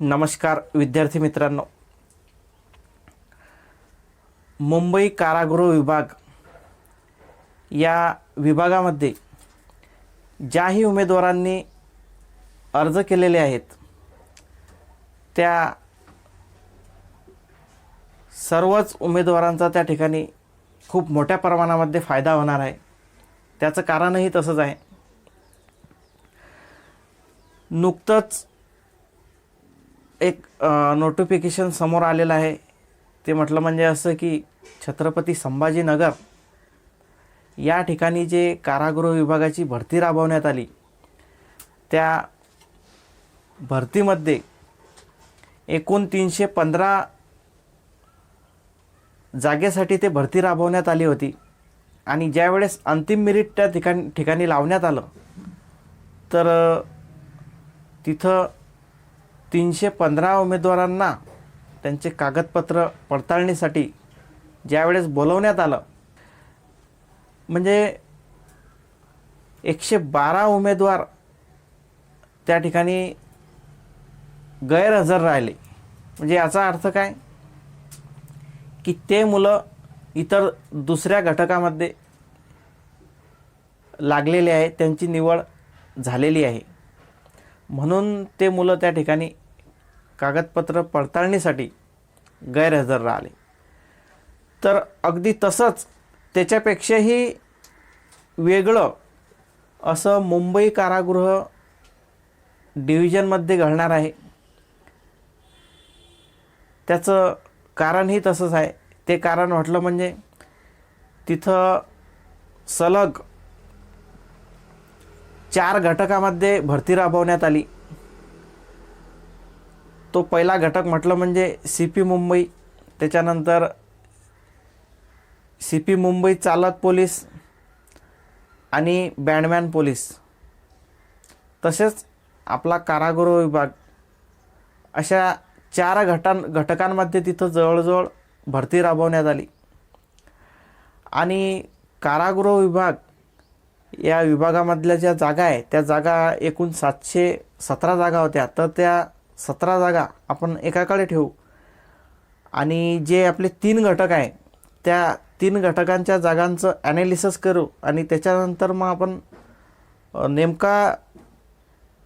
नमस्कार विद्यार्थी मित्रांनो. मुंबई कारागृह विभाग या विभागामध्ये ज्याही उमेदवारांनी अर्ज केलेले आहेत त्या सर्वच उमेदवारांचा त्या ठिकाणी खूप मोठ्या प्रमाणामध्ये फायदा होणार आहे. त्याचं कारणही तसंच आहे. नुकतंच एक नोटिफिकेशन समोर आलेलं आहे. ते म्हटलं म्हणजे असं की छत्रपती संभाजीनगर या ठिकाणी जे कारागृह विभागाची भरती राबवण्यात आली त्या भरतीमध्ये एकूण तीनशे पंधरा जागेसाठी ते भरती राबवण्यात आली होती. आणि ज्यावेळेस अंतिम मिरिट त्या ठिकाणी ठिकाणी लावण्यात आलं तर तिथं तीनशे पंधरा उमेदवारांना त्यांचे कागदपत्र पडताळणीसाठी ज्यावेळेस बोलवण्यात आलं म्हणजे एकशे बारा उमेदवार त्या ठिकाणी गैरहजर राहिले. म्हणजे याचा अर्थ काय? की ते मुलं इतर दुसऱ्या घटकामध्ये लागलेले आहे त्यांची निवड झालेली आहे. म्हणून ते मुलं त्या ठिकाणी कागदपत्र पडताळणीसाठी गैरहजर राहिले. तर अगदी तसंच त्याच्यापेक्षाही वेगळं असं मुंबई कारागृह डिव्हिजनमध्ये घडणार आहे. त्याचं कारणही तसंच आहे. ते कारण म्हटलं म्हणजे तिथं सलग चार घटकामध्ये भरती राबवण्यात आली. तो पहिला घटक म्हटलं म्हणजे सी पी मुंबई त्याच्यानंतर सी पी मुंबई चालक पोलीस आणि बँडमॅन पोलीस. तसेच आपला कारागृह विभाग अशा चार घटां घटकांमध्ये तिथं जवळजवळ भरती राबवण्यात आली. आणि कारागृह विभाग या विभागामधल्या ज्या जागा आहे त्या जागा एकूण सातशे सतरा जागा होत्या. तर त्या सतरा जागा आपण एकाकडे ठेवू. आणि जे आपले तीन घटक आहे त्या तीन घटकांच्या जागांचं ॲनालिसिस करू आणि त्याच्यानंतर मग आपण नेमका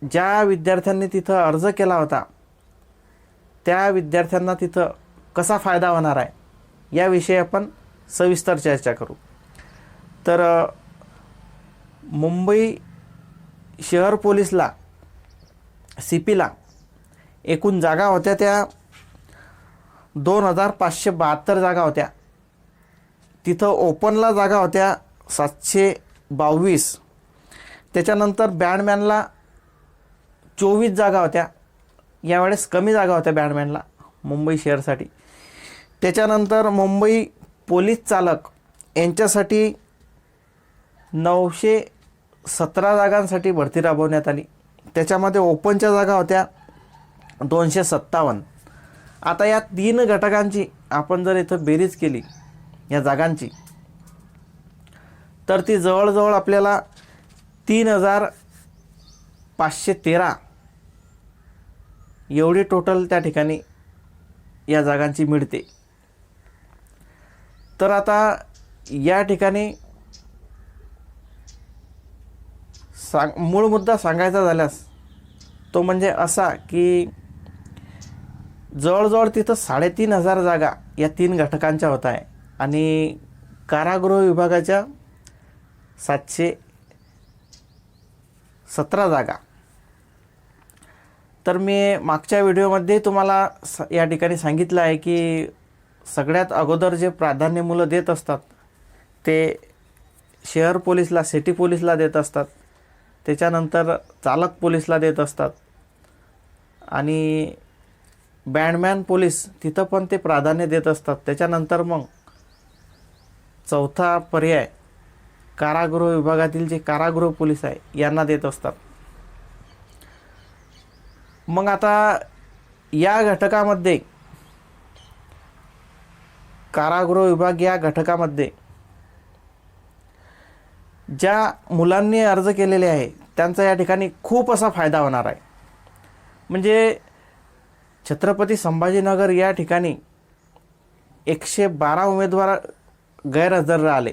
ज्या विद्यार्थ्यांनी तिथं अर्ज केला होता त्या विद्यार्थ्यांना तिथं कसा फायदा होणार आहे याविषयी आपण सविस्तर चर्चा करू. तर मुंबई शहर पोलीसला सी पीला एकूण जागा होत्या त्या दोन हजार पाचशे बहात्तर जागा होत्या. तिथं ओपनला जागा होत्या सातशे बावीस. त्याच्यानंतर बँडमॅनला चोवीस जागा होत्या. यावेळेस कमी जागा होत्या बॅडमॅनला मुंबई शहरसाठी त्याच्यानंतर मुंबई पोलीस चालक यांच्यासाठी नऊशे सतरा जागांसाठी भरती राबवण्यात आली. त्याच्यामध्ये ओपनच्या जागा होत्या दोनशे सत्तावन्न. आता या तीन घटकांची आपण जर इथं बेरीज केली या जागांची तर ती जवळजवळ आपल्याला तीन हजार पाचशे तेरा एवढी टोटल त्या ठिकाणी या जागांची मिळते. तर आता या ठिकाणी सांग मूळ मुद्दा सांगायचा झाल्यास तो म्हणजे असा की जवळजवळ तिथं साडेतीन हजार जागा या तीन घटकांच्या होत आहे. आणि कारागृह विभागाच्या सातशे सतरा जागा. तर मी मागच्या व्हिडिओमध्ये तुम्हाला स या ठिकाणी सांगितलं आहे की सगळ्यात अगोदर जे प्राधान्य मुलं देत असतात ते शहर पोलीसला सिटी पोलीसला देत असतात. त्याच्यानंतर चालक पोलीसला देत असतात. आणि बँडमॅन पोलीस तिथं पण ते प्राधान्य देत असतात. त्याच्यानंतर मग चौथा पर्याय कारागृह विभागातील जे कारागृह पोलीस आहे यांना देत असतात. मग आता या घटकामध्ये कारागृह विभाग या घटकामध्ये ज्या मुलांनी अर्ज केलेले आहे त्यांचा या ठिकाणी खूप असा फायदा होणार आहे. म्हणजे छत्रपती संभाजीनगर या ठिकाणी एकशे बारा उमेदवार गैरहजर राहिले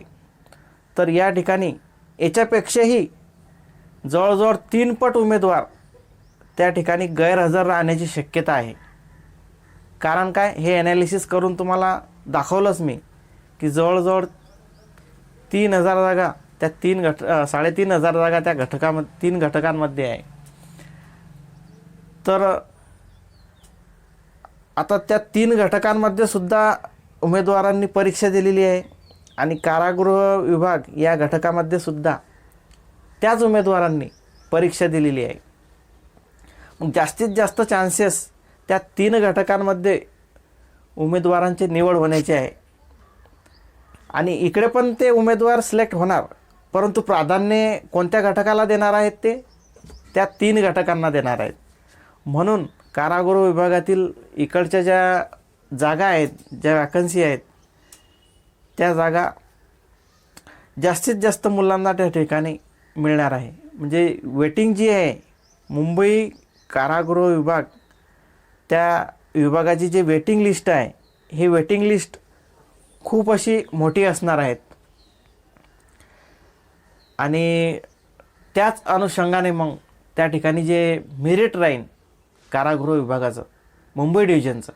तर या ठिकाणी याच्यापेक्षाही जवळजवळ तीनपट उमेदवार त्या ठिकाणी गैरहजर राहण्याची शक्यता आहे. कारण काय? हे ॲनालिसिस करून तुम्हाला दाखवलंच मी की जवळजवळ तीन हजार जागा त्या तीन घट साडेतीन हजार जागा त्या घटकामध्ये तीन घटकांमध्ये आहे. तर आता त्या तीन घटकांमध्ये सुद्धा उमेदवारांनी परीक्षा दिलेली आहे आणि कारागृह विभाग या घटकामध्ये सुद्धा त्याच उमेदवारांनी परीक्षा दिलेली आहे. मग जास्तीत जास्त चान्सेस त्या तीन घटकांमध्ये उमेदवारांची निवड होण्याची आहे. आणि इकडे पण ते उमेदवार सिलेक्ट होणार परंतु प्राधान्य कोणत्या घटकाला देणार आहेत ते? त्या तीन घटकांना देणार आहेत. म्हणून कारागृह विभागातील इकडच्या ज्या जागा आहेत ज्या वॅकन्सी आहेत त्या जागा जास्तीत जास्त मुलांना त्या ठिकाणी मिळणार आहे. म्हणजे वेटिंग जी आहे मुंबई कारागृह विभाग त्या विभागाची जी वेटिंग लिस्ट आहे ही वेटिंग लिस्ट खूप अशी मोठी असणार आहेत. आणि त्याच अनुषंगाने मग त्या ठिकाणी जे मेरिट राहीन कारागृह विभागाचं मुंबई डिव्हिजनचं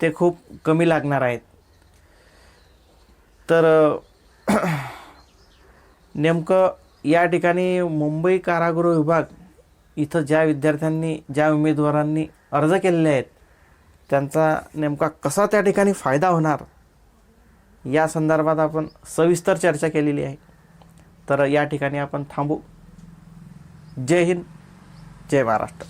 ते खूप कमी लागणार आहेत. तर नेमकं या ठिकाणी मुंबई कारागृह विभाग इथं ज्या विद्यार्थ्यांनी ज्या उमेदवारांनी अर्ज केलेले आहेत त्यांचा नेमका कसा त्या ठिकाणी फायदा होणार या संदर्भात आपण सविस्तर चर्चा केलेली आहे. तर या ठिकाणी आपण थांबू. जय हिंद जय महाराष्ट्र.